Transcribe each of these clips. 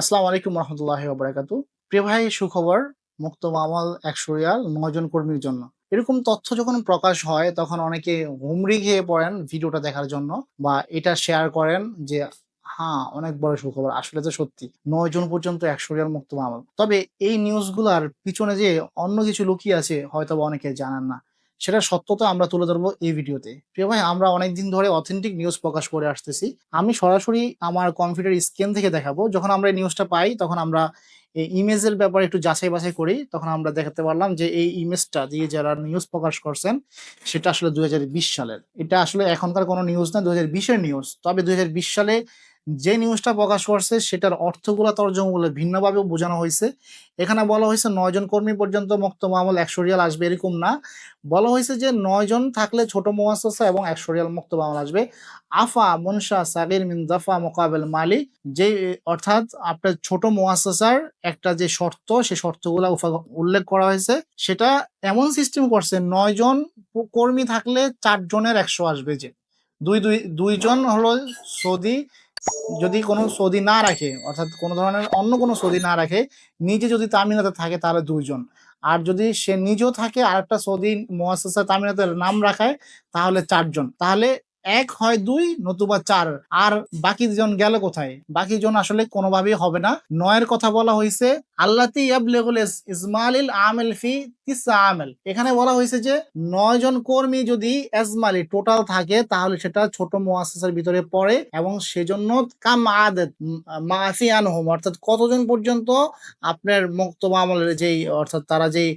আসসালামু আলাইকুম রহমতুল্লাহ বারাকাতু প্রিয় ভাই, সুখবর, মুক্ত মামাল, একশো রিয়াল নজন কর্মীর জন্য। এরকম তথ্য যখন প্রকাশ হয়, তখন অনেকে হুমড়ি খেয়ে পড়েন ভিডিওটা দেখার জন্য বা এটা শেয়ার করেন যে হ্যাঁ অনেক বড় সুখবর, আসলে তো সত্যি। নয় জন পর্যন্ত একশো রিয়াল মুক্ত মামাল। তবে এই নিউজগুলার পিছনে যে অন্য কিছু লুকিয়ে আছে হয়তো অনেকে জানেন না। সেটা সত্যতা আমরা তুলে ধরবো এই ভিডিওতে। প্রিয় ভাই, আমরা অনেকদিন ধরে অথেন্টিক নিউজ প্রকাশ করে আসতেছি। আমি সরাসরি আমার কম্পিউটার স্ক্রিন থেকে দেখাবো। যখন আমরা এই নিউজটা পাই, তখন আমরা এই ইমেজের ব্যাপারে একটু যাচাই বাছাই করি। তখন আমরা দেখাতে পারলাম যে এই ইমেজটা দিয়ে যারা নিউজ প্রকাশ করছেন, সেটা আসলে দুই হাজার বিশ সালের। এটা আসলে এখনকার কোনো নিউজ না, দুই হাজার নিউজ তবে দুই হাজার বিশ সালে যে নিউজটা প্রকাশ করছে, সেটার অর্থগুলো তর্জমাগুলো ভিন্নভাবে বোঝানো হয়েছে। এখানে বলা হয়েছে, নয় জন কর্মী পর্যন্ত মুক্ত মামল একশো রিয়াল আসবে, এরকম না। বলা হয়েছে যে, নয় জন থাকলে ছোট মোয়াসা এবং একশো রিয়াল মুক্ত মামল আসবে। আফা মুনশা সাগির, মিন দফা, মোকাবেল মালি যে, অর্থাৎ আপনার ছোট মোয়াসার একটা যে শর্ত সেই শর্তগুলো উল্লেখ করা হয়েছে। সেটা এমন সিস্টেম করছে, নয় জন কর্মী থাকলে চারজনের একশো আসবে যে। দুই দুই দুইজন হলো সৌদি যদি কোনো সৌদি না রাখে, অর্থাৎ কোনো ধরনের অন্য কোনো সৌদি না রাখে, নিজে যদি তামিনাতে থাকে তাহলে দুইজন। আর যদি সে নিজেও থাকে আর একটা সৌদি মহাসাসা তামিনাতে নাম রাখায়, তাহলে চারজন। তাহলে এক হয় দুই, নতুবা চার। আর বাকি জন গেল কোথায়? বাকি জন আসলে কোনোভাবেই হবে না। নয়ের কথা বলা হয়েছে আল্লাতি ইয়াবলেগুল ইসমাইল আমেল ফি তিসা আমেল। এখানে বলা হয়েছে যে, নয় জন কর্মী যদি এজমালি টোটাল থাকে, তাহলে সেটা ছোট মোয়াসেসের ভিতরে পড়ে এবং সেজন্য কাম আদেত মাফি আনহম। অর্থাৎ কতজন পর্যন্ত আপনার মুক্তব আমলের যেই, অর্থাৎ তারা যেই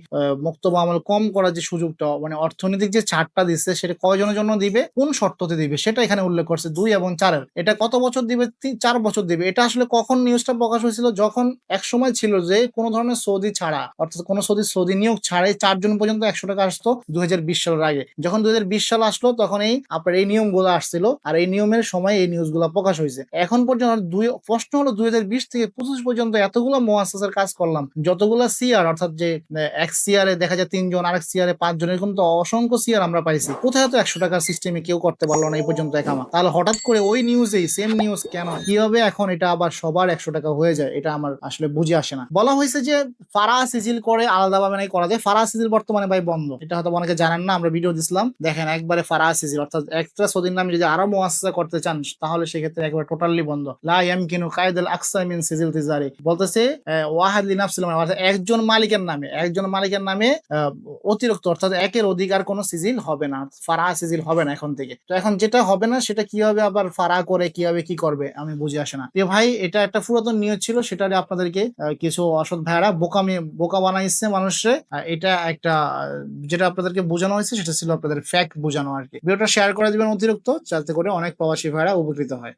মুক্তব আমল কম করার যে সুযোগটা মানে অর্থনৈতিক যে ছাড়টা দিচ্ছে, সেটা কয়জনের জন্য দিবে? কোন শর্ততে দিবে? সেটা এখানে উল্লেখ করছে দুই এবং চারের। এটা কত বছর দিবে? চার বছর দিবে। এটা আসলে কখন নিউজটা প্রকাশ হয়েছিল? যখন এক সময় ছিল যে কোনো ধরনের সৌদি ছাড়া, অর্থাৎ কোনো সৌদি সৌদি নিয়োগ ছাড়াই চারজন পর্যন্ত একশো টাকা আসতো দুই সালের আগে। যখন দুই সাল আসলো, তখন এই আপনার এই নিয়মগুলো আসছিল আর এই নিয়মের সময় এই নিউজগুলো প্রকাশ হয়েছে। এখন পর্যন্ত দুই, প্রশ্ন হলো দুই থেকে পঁচিশ পর্যন্ত এতগুলো মোয়াসের কাজ করলাম। যতগুলো সিআর অর্থাৎ যে এক সিআরে দেখা যায় তিনজন, আরেক সিআরে পাঁচজন, এরকম তো অসংখ্য সিআর আমরা পাইছি। কোথায় তো একশো টাকার সিস্টেমে কেউ করতে পারল না এই পর্যন্ত একামা তাহলে হঠাৎ করে ওই নিউজেই সেম নিউজ কেন? কীভাবে এখন এটা আবার সবার একশো টাকা হয়ে যায়? এটা আমার আসলে বুঝে আসে না। বলা হয়েছে যে ফারা সিজিল করে আলাদাভাবে নাই করা যায়। ফারা সিজিল বর্তমানে ভাই বন্ধ। এটা হয়তো অনেকে জানেন না, আমরা ভিডিও দিছিলাম। দেখেন একবারে ফারা সিজিল, অর্থাৎ একটা সদিন নামে যদি আরও মোয়াসা করতে চান, তাহলে সেক্ষেত্রে একবার টোটালি বন্ধ। লা ইয়ামকিনু কায়দুল আকসা মিন সিজিল তিজারি। বলতেছে ওয়াহাদ লিনাফসিল অর্থাৎ একজন মালিকের নামে, একজন মালিকের নামে অতিরিক্ত, অর্থাৎ একের অধিকার কোনো সিজিল হবে না, ফারা সিজিল হবে না এখন থেকে। তো এখন যেটা হবে না, সেটা কীভাবে আবার ফারা করে, কীভাবে কি করবে, আমি বুঝে আসে না। ভাই, এটা একটা পুরাতন নিয়ত ছিল, সেটা আপনাদেরকে কিছু অসৎ ভাইরা বোকামি, বোকা বানাইছে মানুষে। এটা একটা, যেটা আপনাদেরকে বোঝানো হয়েছে, সেটা ছিল আপনাদের ফ্যাক্ট বোঝানো আর কি। ভিডিওটা শেয়ার করে দিবেন অতিরিক্ত, যাতে করে অনেক প্রবাসী ভাইরা উপকৃত হয়।